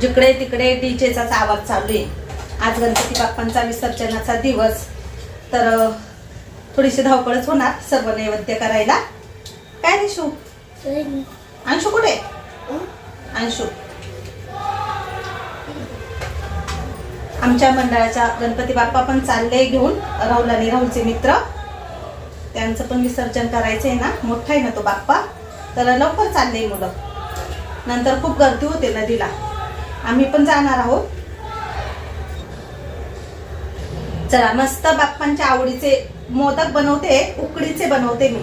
जिकडे तिकडे डीजेचाच आवाज चालू आहे. आज गणपती बाप्पांचा विसर्जनाचा दिवस. तर थोडीशी धावपळच होणार सर्व नैवेद्य करायला. काय रे शिव अंशू कुठे? अंशू. आमच्या मंडळाच्या गणपती बाप्पा पण चालले घेऊन राहुल आणि राहुलचे मित्र. त्यांचं पण विसर्जन करायचं आहे ना. मोठा आहे ना तो बाप्पा. तर लवकर चालले मुलं. नंतर खूप गर्दी होते नदीला. आम्ही पण जाणार आहोत. चला मस्त बाप्पांच्या आवडीचे मोदक बनवते. उकडीचे बनवते मी.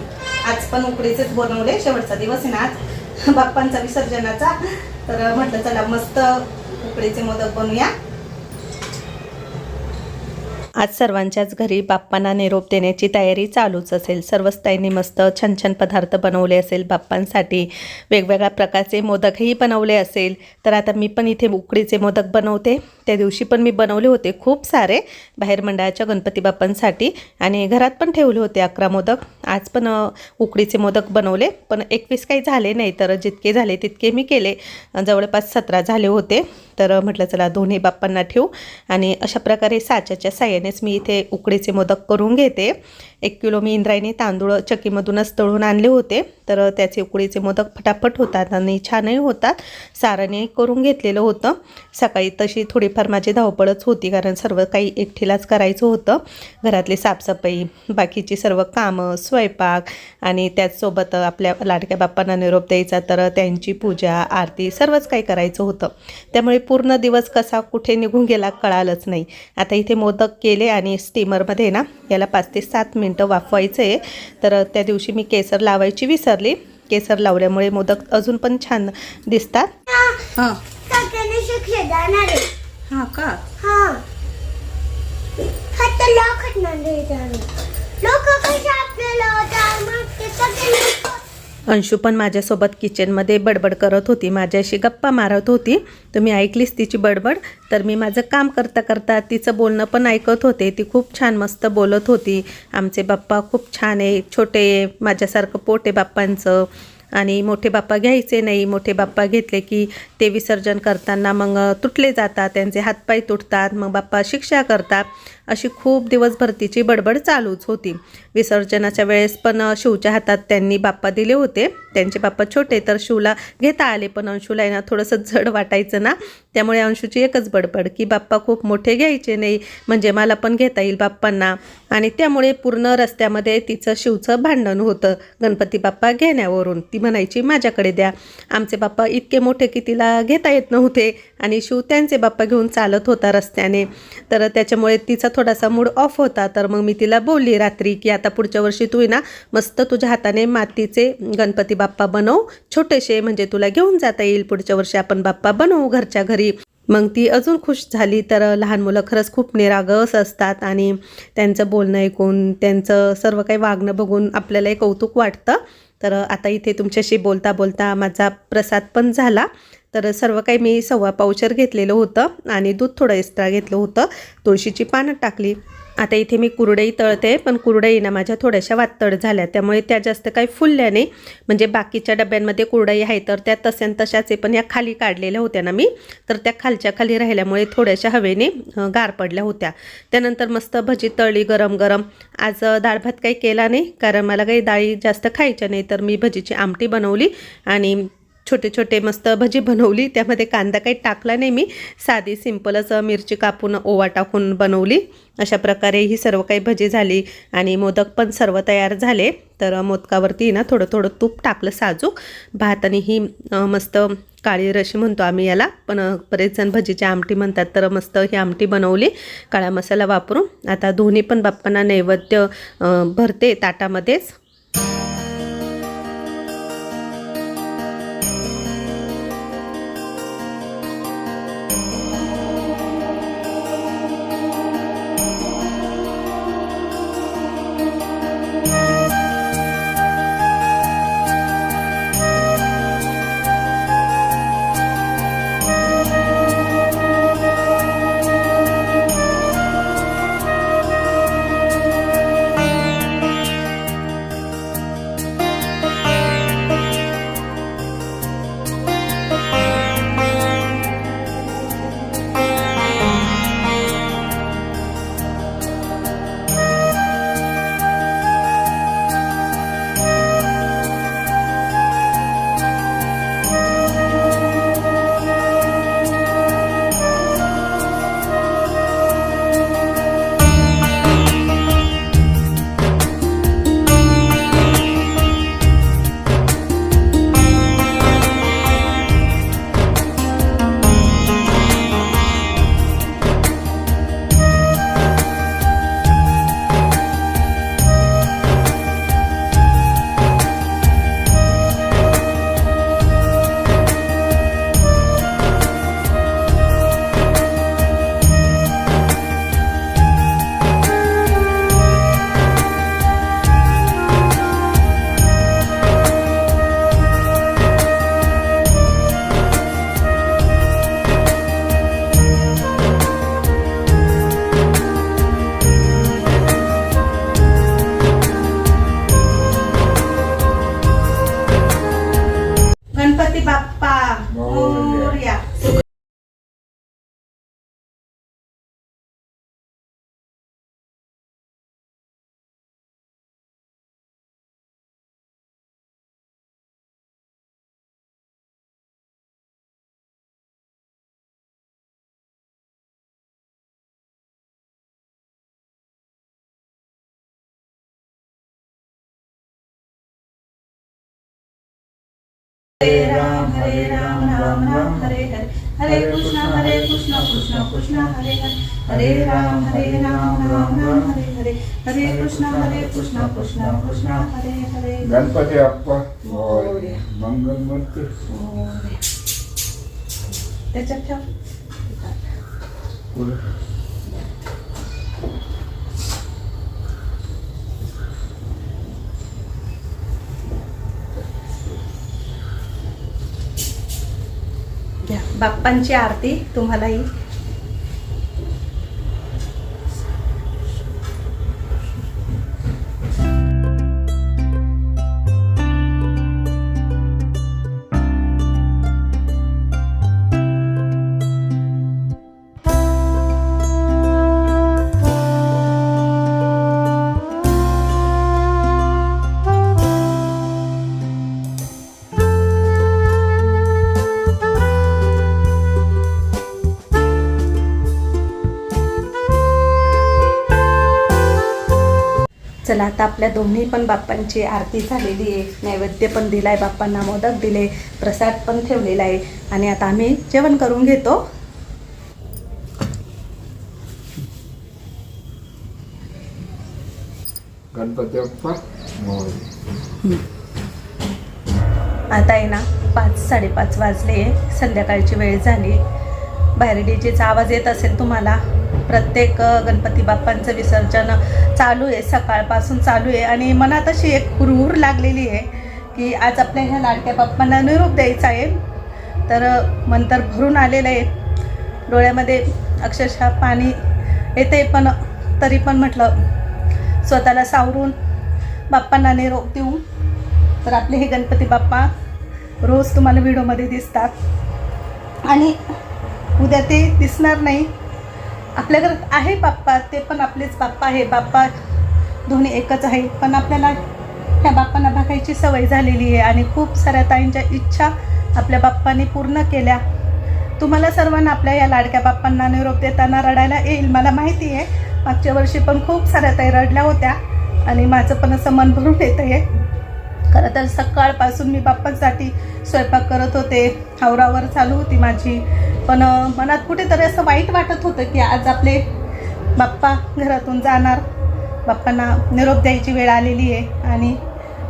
आज पण उकडीचेच बनवले. शेवटचा दिवस आहे ना आज. बाप्पांचा विसर्जनाचा. तर म्हटलं चला मस्त उकडीचे मोदक बनवूया आज सर्वांच्याच घरी बाप्पांना निरोप देण्याची तयारी चालूच असेल. सर्वच ताईंनी मस्त छान छान पदार्थ बनवले असेल बाप्पांसाठी. वेगवेगळ्या प्रकारचे मोदकही बनवले असेल. तर आता मी पण इथे उकडीचे मोदक बनवते. त्या दिवशी पण मी बनवले होते खूप सारे बाहेर मंडळाच्या गणपती बाप्पांसाठी. आणि घरात पण ठेवले होते अकरा मोदक. आज पण उकडीचे मोदक बनवले. पण एकवीस काही झाले नाही तर जितके झाले तितके मी केले. जवळपास सतरा झाले होते. तर म्हटलं चला दोन्ही बाप्पांना ठेवू. आणि अशा प्रकारे साच्याच्या साह्यानेच मी इथे उकडीचे मोदक करून घेते. एक किलो मी इंद्रायणी तांदूळ चक्कीमधूनच तळून आणले होते. तर त्याचे उकडीचे मोदक फटाफट होतात आणि छानही होतात. साराने करून घेतलेलं होतं. सकाळी तशी थोडी थोडीफार माझी धावपळच होती कारण सर्व काही एकटीलाच करायचं होतं. घरातली साफसफाई बाकीची सर्व कामं स्वयंपाक आणि त्याचसोबत आपल्या लाडक्या बाप्पांना निरोप द्यायचा तर त्यांची पूजा आरती सर्वच काही करायचं होतं. त्यामुळे पूर्ण दिवस कसा कुठे निघून गेला कळालंच नाही. आता इथे मोदक केले आणि स्टीमरमध्ये ना याला पाच ते सात मिनटं वाफवायचं. आहे तर त्या दिवशी मी केसर लावायची विसरली. केसर लावल्यामुळे मोदक अजून पण छान दिसतात. हां का? हा. फक्त लोक नाही लोक कसे आपल्याला होतात मग ते सगळे लोक. अंशू पण माझ्यासोबत किचनमध्ये बडबड करत होती. माझ्याशी गप्पा मारत होती. तुम्ही ऐकलीस तिची बडबड? तर मी माझं काम करता करता तिचं बोलणं पण ऐकत होते. ती खूप छान मस्त बोलत होती. आमचे बाप्पा खूप छान आहे छोटे माझ्यासारखं पोट आहे बाप्पांचं. आणि मोठे बाप्पा घ्यायचे नाही. मोठे बाप्पा घेतले की ते विसर्जन करताना मग तुटले जातात त्यांचे हातपाय तुटतात मग बाप्पा शिक्षा करतात. अशी खूप दिवसभरतीची बडबड चालूच होती. विसर्जनाच्या वेळेस पण शिवच्या हातात त्यांनी बाप्पा दिले होते. त्यांचे बाप्पा छोटे तर शिवला घेता आले पण अंशूला आहे ना थोडंसं जड वाटायचं ना. त्यामुळे अंशूची एकच बडबड की बाप्पा खूप मोठे घ्यायचे नाही म्हणजे मला पण घेता येईल बाप्पांना. आणि त्यामुळे पूर्ण रस्त्यामध्ये तिचं शिवचं भांडण होतं. गणपती बाप्पा घेण्यावरून ती म्हणायची माझ्याकडे द्या. आमचे बाप्पा इतके मोठे की तिला घेता येत नव्हते. आणि शिव त्यांचे बाप्पा घेऊन चालत होता रस्त्याने. तर त्याच्यामुळे तिचा थोडासा मूड ऑफ होता तर मग मी तिला बोलली रात्री की आता पुढच्या वर्षी तू आहे ना मस्त तुझ्या हाताने मातीचे गणपती बाप्पा बनव छोटेसे म्हणजे तुला घेऊन जाता येईल पुढच्या वर्षी आपण बाप्पा बनवू घरच्या घरी. मग ती अजून खुश झाली तर लहान मुलं खरंच खूप निरागस असतात आणि त्यांचं बोलणं ऐकून त्यांचं सर्व काही वागणं बघून आपल्यालाही कौतुक वाटतं. तर आता इथे तुमच्याशी बोलता बोलता माझा प्रसाद पण झाला. तर सर्व काही मी सव्वा पावचर घेतलेलं होतं आणि दूध थोडं एक्स्ट्रा घेतलं होतं. तुळशीची पानं टाकली. आता इथे मी कुरडई तळते पण कुरडई ना माझ्या थोड्याशा वातड झाल्या. त्यामुळे त्या जास्त काही फुलल्या नाही. म्हणजे बाकीच्या डब्यांमध्ये कुरडई आहे तर त्या तस्यान तशाचे पण या खाली काढलेल्या होत्या ना मी. तर त्या खालच्या खाली राहिल्यामुळे थोड्याशा हवेने गार पडल्या होत्या. त्यानंतर मस्त भजी तळली गरम गरम. आज डाळ भात काही केला नाही कारण मला काही डाळी जास्त खायच्या नाही तर मी भजीची आमटी बनवली आणि छोटे छोटे मस्त भजी बनवली. त्यामध्ये कांदा काही टाकला नाही मी. साधी सिंपलच मिरची कापून ओवा टाकून बनवली. अशा प्रकारे ही सर्व काही भजी झाली आणि मोदक पण सर्व तयार झाले. तर मोदकावरती ना थोडं थोडं तूप टाकलं साजूक. भात आणि ही मस्त काळी रशी म्हणतो आम्ही याला. पण बरेच जण भजीची आमटी म्हणतात. तर मस्त ही आमटी बनवली. काळा मसाला वापरून. आता दोन्ही पण बाप्पांना नैवेद्य भरते ताटामध्येच. हरे राम राम राम हरे हरे. हरे कृष्ण हरे कृष्ण कृष्ण कृष्ण हरे हरे हरे. राम हरे राम राम राम हरे हरे. हरे कृष्ण हरे कृष्ण कृष्ण कृष्ण हरे हरे. गणपती अप्पा. मंगलमूर्ती. त्याच्यात ठेव. बाप्पांची आरती तुम्हालाही चला आता आपल्या दोन्ही पण बाप्पांची आरती झालेली आहे. नैवेद्य पण दिलाय बाप्पांना मोदक दिले प्रसाद पण ठेवलेला आहे. आणि आता आम्ही जेवण करून घेतो. गणपती. आता आहे ना पाच साडेपाच वाजले. संध्याकाळची वेळ झाली. बाहेर डीजेचा आवाज येत असेल तुम्हाला. प्रत्येक गणपती बाप्पांचं विसर्जन चालू आहे सकाळपासून चालू आहे. आणि मनात अशी एक हुरहुर लागलेली आहे की आज आपल्या ह्या लाडक्या बाप्पांना निरोप द्यायचा आहे. तर मन तर भरून आलेलं आहे. डोळ्यामध्ये अक्षरशः पाणी येते पण तरी पण म्हटलं स्वतःला सावरून बाप्पांना निरोप देऊ. तर आपले हे गणपती बाप्पा रोज तुम्हाला व्हिडिओमध्ये दिसतात. आणि उद्या ते दिसणार नाही. आपल्या घरात आहे बाप्पा ते पण आपलेच बाप्पा आहे. बाप्पा दोन्ही एकच आहे पण आपल्याला ह्या बाप्पांना भागायची सवय झालेली आहे आणि खूप साऱ्या ताईंच्या इच्छा आपल्या बाप्पाने पूर्ण केल्या. तुम्हाला सर्वांना आपल्या या लाडक्या बाप्पांना निरोप देताना रडायला येईल मला माहिती आहे. मागच्या वर्षी पण खूप साऱ्या ताई रडल्या होत्या आणि माझं पण असं मन भरून येत आहे. खरं तर सकाळपासून मी बाप्पांसाठी स्वयंपाक करत होते. हावरावर चालू होती माझी. पण मनात कुठेतरी असं वाईट वाटत होतं की आज आपले बाप्पा घरातून जाणार. बाप्पांना निरोप द्यायची वेळ आलेली आहे. आणि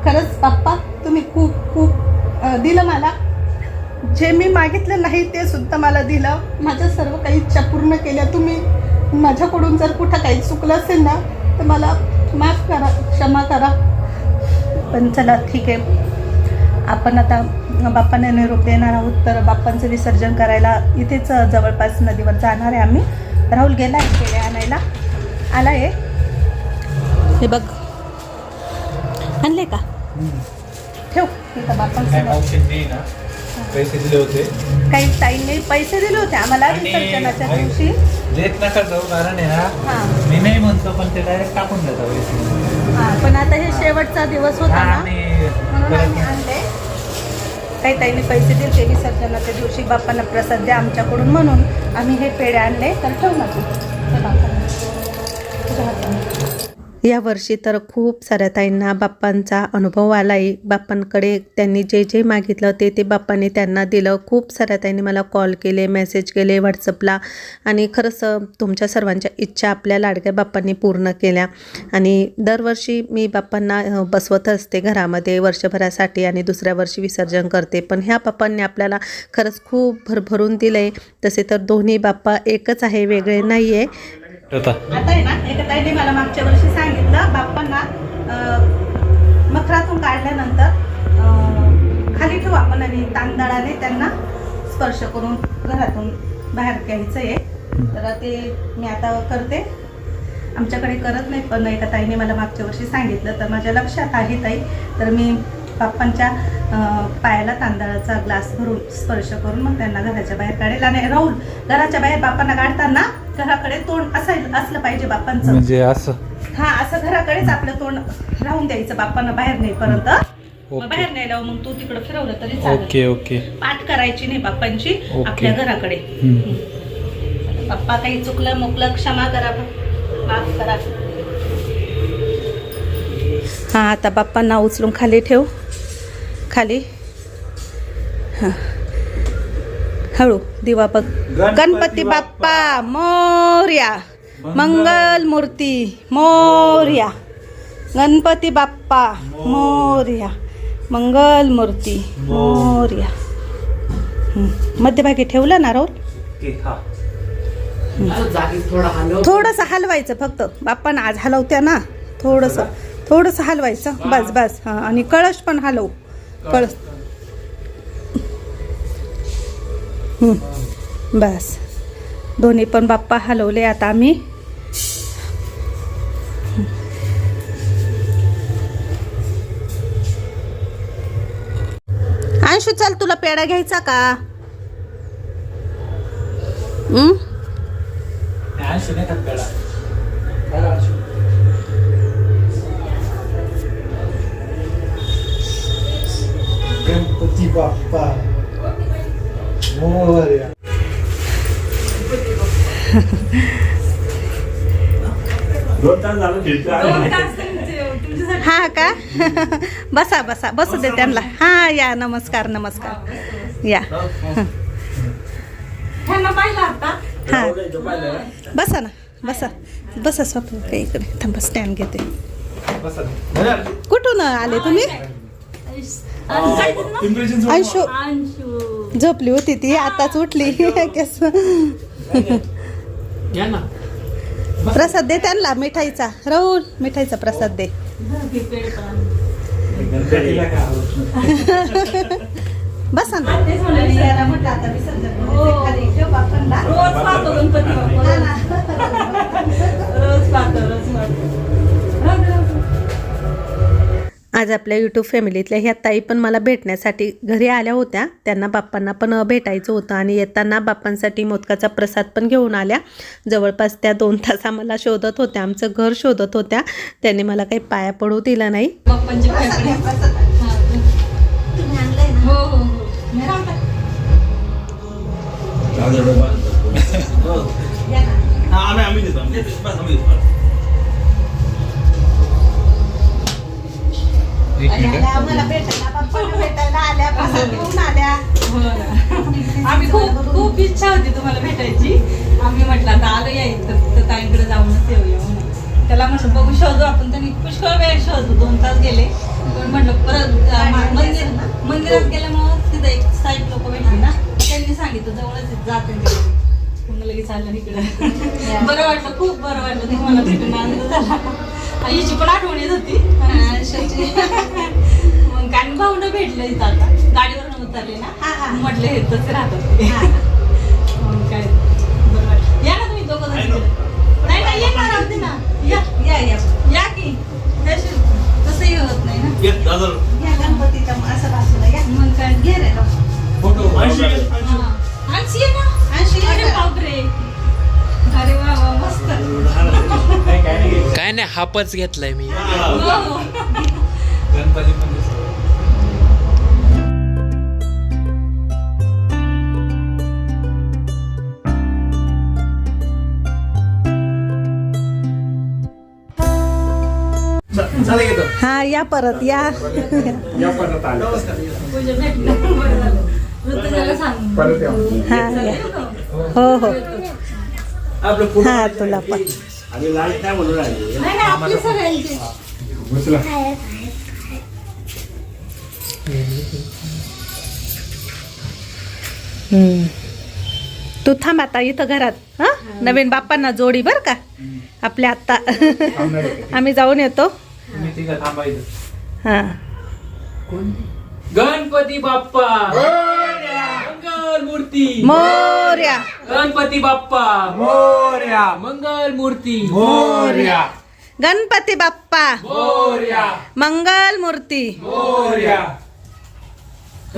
खरंच बाप्पा तुम्ही खूप खूप दिलं मला. जे मी मागितलं नाही ते सुद्धा मला दिलं. माझ्या सर्व काही इच्छा पूर्ण केल्या. तुम्ही माझ्याकडून जर कुठं काही चुकलं असेल ना तर मला माफ करा क्षमा करा. पण चला ठीक आहे. आपण आता बाप्पांना निरोप देणार आहोत. तर बाप्पांचं विसर्जन करायला इथेच जवळपास नदीवर जाणार आहे आम्ही. राहुल गेला आहे पेढे आणायला. आला आहे हे बघ. आणले का? ठेव. इथं बाप्पांचं पैसे दिले होते. काही ताईंनी पैसे दिले होते आम्हाला विसर्जनाच्या दिवशी. देत नका जाऊ कारण आहे ना मी नाही म्हणतो पण ते डायरेक्ट टाकून पैसे. हां पण आता हे शेवटचा दिवस होता ना. म्हणून आणले. काही ताईने पैसे दिले ते विसर्जनाच्या दिवशी बाप्पांना प्रसाद द्या आमच्याकडून म्हणून आम्ही हे पेढे आणले. तर ठेवू ना या वर्षी तर खूप साऱ्या ताईंना बाप्पांचा अनुभव आला आहे बाप्पांकडे त्यांनी जे जे मागितलं ते ते बाप्पांनी त्यांना दिलं. खूप साऱ्या ताईंनी मला कॉल केले मेसेज केले व्हॉट्सअपला आणि खरंच तुमच्या सर्वांच्या इच्छा आपल्या लाडक्या बाप्पांनी पूर्ण केल्या. आणि दरवर्षी मी बाप्पांना बसवत असते घरामध्ये वर्षभरासाठी आणि दुसऱ्या वर्षी विसर्जन करते. पण ह्या बाप्पांनी आपल्याला खरंच खूप भरभरून दिलं आहे तसे तर दोन्ही बाप्पा एकच आहे वेगळे नाही आहे आता आहे ना एका ताईने मला मागच्या वर्षी सांगितलं बाप्पांना मखरातून काढल्यानंतर खाली ठेवू आपण आणि तांदळाने त्यांना स्पर्श करून घरातून बाहेर घ्यायचं आहे. तर ते मी आता करते. आमच्याकडे करत नाही पण एका ताईने मला मागच्या वर्षी सांगितलं तर माझ्या लक्षात आहे ताई. तर मी बाप्पांच्या पायाला तांदळाचा ग्लास भरून स्पर्श करून मग त्यांना घराच्या बाहेर काढेल आणि राहुल घराच्या बाहेर बाप्पांना काढताना घराकडे तोंड असायला असलं पाहिजे बाप्पांचं. म्हणजे असं? हा असं घराकडेच आपलं तोंड राहून द्यायचं बाप्पांना बाहेर नेईपर्यंत. मग ओके. बाहेर नाही लावू मग तू तिकडं फिरवलं तरी चालेल. Okay okay. पाठ करायची नाही बाप्पांची ओके. आपल्या घराकडे. हम्म. बाप्पा काही चुकलं मुकलं क्षमा करा. माफ करा. हा आता बाप्पांना उचलून खाली ठेव. खाली. हां. हळू दिवा बघ गणपती बाप्पा मोर्या. मंगल. मूर्ती मोर्या. गणपती बाप्पा मोर्या. मंगल मूर्ती मोर्या. हं. मध्यभागी ठेवलं ना राहुल? हा. थोडंसं हलवायचं फक्त. बाप्पा आज हलवत्या ना. थोडंसं थोडंसं हलवायचं. बस बस. हां. आणि कळश पण हलव. हं. बस दोन्ही पण बाप्पा हलवले आता आम्ही अंशू चल तुला पेढा घ्यायचा का हं? गणपती बाप्पा. मोरया. हा का? बसा बसा. बसू दे त्यांना. हा या. नमस्कार नमस्कार. या. हा. बसा ना. बसा. बसा स्वप्न काही इकडे. थांबा स्टँड घेते. कुठून आले तुम्ही. अंशू. झोपली होती ती आताच उठली. केस या ना प्रसाद दे त्यांना मिठाईचा. राहुल मिठाईचा प्रसाद दे? बसा ना. ठेव बाप्पांना. रोज आज आपल्या यूट्यूब फॅमिलीतल्या ह्या ताई पण मला भेटण्यासाठी घरी आल्या होत्या. त्यांना बाप्पांना पण भेटायचं होतं आणि येताना बाप्पांसाठी मोदकाचा प्रसाद पण घेऊन आल्या. जवळपास त्या दोन तास आम्हाला शोधत होत्या. आमचं घर शोधत होत्या. त्यांनी मला काही पाया पडू दिलं नाही. बाप्पांचे एक मिनिट. आम्हाला भेटायला बाप्पांना भेटायला आल्या प्रसाद घेऊन आल्या. हो ना. आम्ही खूप खूप इच्छा होती तुम्हाला भेटायची. आम्ही म्हटलं आता आलो या इथं तर ताईंकडे जाऊनच येऊया म्हणून. त्याला म्हटलं बघू शोधू आपण. त्यांनी पुष्कळ वेळ शोधू दोन तास गेले. पण म्हटलं परत मंदिर मंदिरात गेल्यामुळं तिथं एक साईड लोक भेटली ना? त्यांनी सांगितलं जवळच जाते लगेच आलं इकडे. बरं वाटलं खूप बरं वाटलं तुम्हाला भेटून. आनंद झाला. आईची पण आठवण येत होती मग काय भाऊंना भेटलं इथं आता. गाडीवरून उतरले ना. म्हटलं हे तसं राहतात ते. मग काय? बरं वाटलं. या ना तुम्ही दोघं. नाही नाही. येणार ना. या. या या. या की. तसंही होत नाही ना. या गणपतीच्या असं बाजूला या. मग काय? घे रे. फोटो. हा. ये ना? ना. बापरे. काय नाही हापच घेतलाय मी. हो या परत या. या परत आले. परत या. हा हो. हो हा तुला पण. तू थांब आता इथं घरात हा? नवीन बाप्पांना जोडी बर का? आपल्या आत्ता? आम्ही जाऊन येतो. हा. गणपती बाप्पा. मंगल मूर्ती मोर्या. गणपती बाप्पा. मोरया. मंगल मूर्ती मोरया. गणपती बाप्पा. मोरया. मंगल मूर्ती मोरया.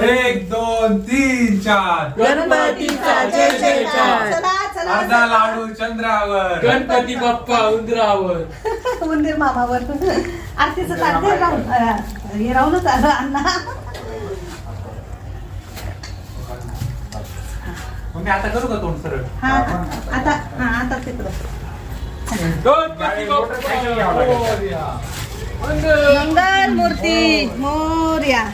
एक दोन तीन चार. गणपतीचा जय जयकार. चला चला. अर्धा लाडू चंद्रावर. गणपती बाप्पा उंदरावर. मंदिर मामावर. आरतीचं ताट राहून. हे राहूनच आलं अण्णा. मग मी आता करू का तोंड सरळ? हा आता हा आता तिकडं. गणपती मोटरसायकल घ्यावं लागेल. मोरया. मंगल मंगल. मूर्ती मोर्या.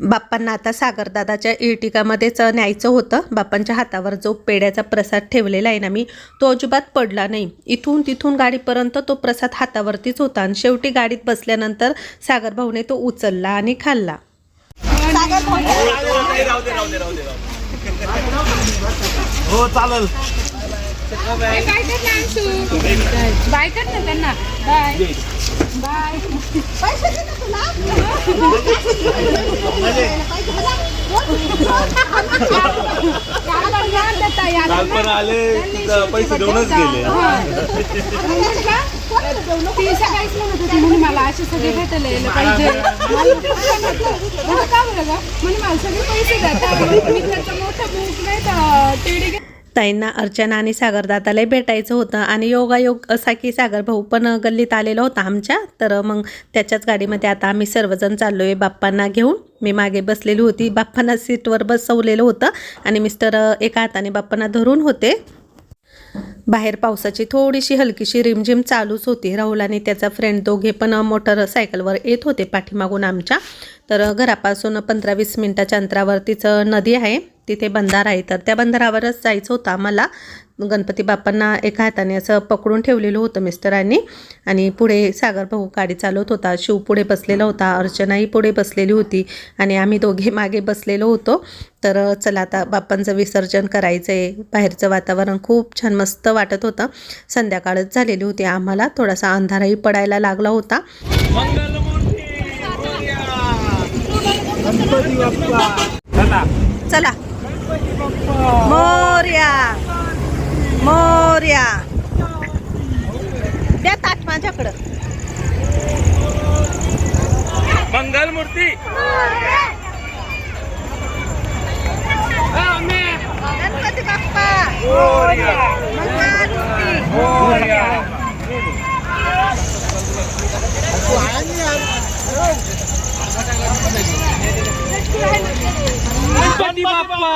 बाप्पांना आता सागरदादाच्या इर्टिकामध्येच न्यायचं होतं. बाप्पांच्या हातावर जो पेड्याचा प्रसाद ठेवलेला आहे ना मी तो अजिबात पडला नाही. इथून तिथून गाडीपर्यंत तो प्रसाद हातावरतीच होता आणि शेवटी गाडीत बसल्यानंतर सागर भाऊने तो उचलला आणि खाल्ला. हो चालेल. बाय कर ना त्यांना बाय बाय काल पण आले तिथं पैसे देऊनच गेले ती सकाळीच म्हणत होती मला असे सगळे भेटले यायला पाहिजे मला का बरं ग म्हणे मला सगळे पैसे द्या मी मोठा बुक नाही तर ताईंना अर्चना आणि सागरदाताला भेटायचं होतं आणि योगायोग असा की सागर भाऊ पण गल्लीत आलेला होता आमच्या. तर मग त्याच्याच गाडीमध्ये आता आम्ही सर्वजण चाललो आहे बाप्पांना घेऊन. मी मागे बसलेली होती. बाप्पांना सीटवर बसवलेलं होतं आणि मिस्टर एका हाताने बाप्पांना धरून होते. बाहेर पावसाची थोडीशी हलकीशी रिमझिम चालूच होती. राहुल आणि त्याचा फ्रेंड दोघे पण मोटरसायकलवर येत होते पाठीमागून आमच्या. तर घरापासून पंधरा वीस मिनटाच्या अंतरावरतीच नदी आहे. तिथे बंधारा आहे. तर त्या बंधारावरच जायचं होतं आम्हाला. गणपती बाप्पांना एका हाताने असं पकडून ठेवलेलं होतं मिस्टरांनी. आणि पुढे सागर भाऊ गाडी चालवत होता. शिव पुढे बसलेला होता. अर्चनाही पुढे बसलेली होती. आणि आम्ही दोघे मागे बसलेलो होतो. तर चला आता बाप्पांचं विसर्जन करायचं आहे बाहेरचं वातावरण खूप छान मस्त वाटत होतं. संध्याकाळच झालेली होती आम्हाला. थोडासा अंधारही पडायला लागला होता. चला. मोर्या. मोर्या. द्या ताट माझ्याकडं. मंगल मूर्ती गणपती बाप्पा. मंगलमूर्ती. गणपती बाप्पा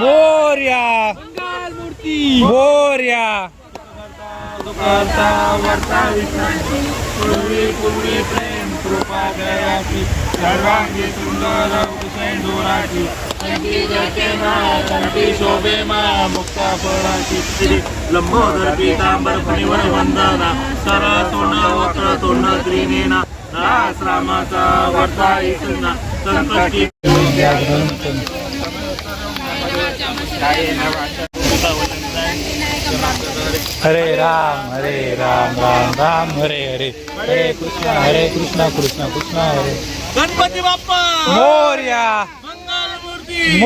मोर्या मंगल मूर्ती मोर्या सर्वांगी सुंदर सेंदुराची कंठी शोभे मा मुक्ता फळाची श्री लंबोदर पीतांबर फणीवर वंदना सर तोंड वक्र तोंड त्रिनेना रामाचा इसना हरे राम हरे राम राम राम हरे हरे. हरे कृष्णा हरे कृष्णा कृष्णा कृष्णा हरे. गणपती बाप्पा! मोर्या! मंगल मूर्ती!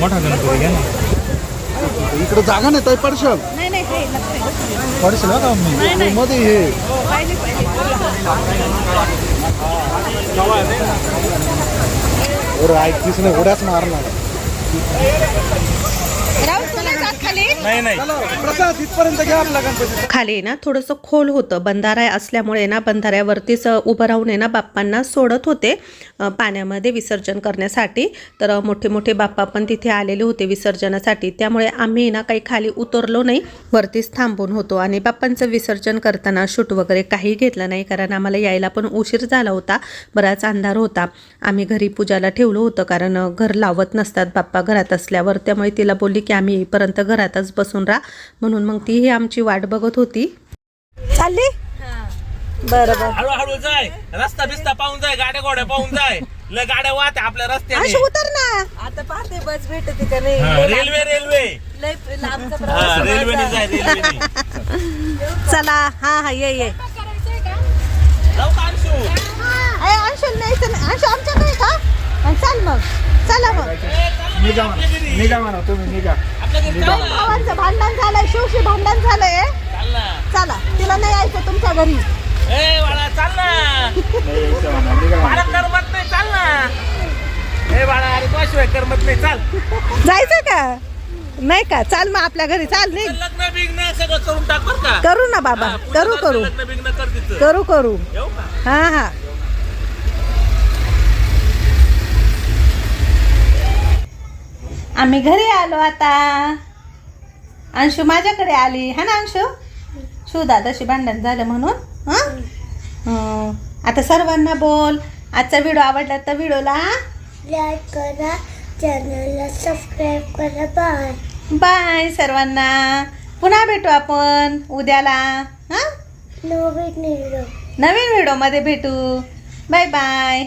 मोठा गणपती घ्या इकडे जागा नाही ताई पडशाल पडशील का मी मध्ये हे. अरे ऐकतीस नाही उड्याच मारणार. नाही नाही. प्रसाद इथपर्यंत घ्या आपला गणपती खाली ना थोडंसं खोल होतं. बंधारा असल्यामुळे ना बंधाऱ्यावरतीच उभं राहून आहे ना बाप्पांना सोडत होते पाण्यामध्ये विसर्जन करण्यासाठी. तर मोठे मोठे बाप्पा पण तिथे आलेले होते विसर्जनासाठी. त्यामुळे आम्ही ना काही खाली उतरलो नाही वरतीच थांबून होतो. आणि बाप्पांचं विसर्जन करताना शूट वगैरे काही घेतलं नाही कारण आम्हाला यायला पण उशीर झाला होता बराच अंधार होता. आम्ही घरी पूजाला ठेवलं होतं कारण घर लावत नसतात बाप्पा घरात असल्यावर. त्यामुळे तिला बोलली की आम्ही येईपर्यंत घरातच बसून राहा. म्हणून मग तीही आमची वाट बघत होती. चालली? बरं बरं हळूहळू जाय. रस्ता बिस्ता पाहून जाय गाड्या गोड्या पाहून जाय. लय गाड्या वाहते आपल्या रस्त्याने. अशी उतर ना. आता पाहते बस भेटते का नाही. हा, रेल्वे रेल्वे. लय लांबचा हा, प्रवास रेल्वेने जाय रेल्वेने. चला. हा हा ये ये. जाऊ का? अंशू. अंशुल नाही. तर अंशु आमच्याकडे का? मग. चाल मग. निघा म्हणा. निघा म्हणा तुम्ही निघा. भावांचं भांडण झालंय शिवशी भांडण झालंय चला तिला नाही यायचं तुमच्या घरी. चाल ना मला करमत नाही चाल ना ए बाळा अरे तुझ्याशिवाय करमत नाही चाल. जायचं का? नाही का? चाल मग आपल्या घरी चाल नाही लग्न बिग्न सगळं करून टाक बरं का. करू ना बाबा. हा, करू करू. लग्न बिग्न कर तिचं करू करू. येऊ का? हा हा. आम्ही घरी आलो आता. अंशू माझ्याकडे आली. हा ना अंशू? शू दादाशी भांडण झालं म्हणून हा? हं. आता सर्वांना बोल. आजचा व्हिडिओ आवडला तर व्हिडिओला लाईक करा चॅनलला सबस्क्राईब करा. बाय बाय सर्वांना. पुन्हा भेटू आपण उद्याला हा? नवीन व्हिडिओ नवीन व्हिडिओमध्ये भेटू. Bye bye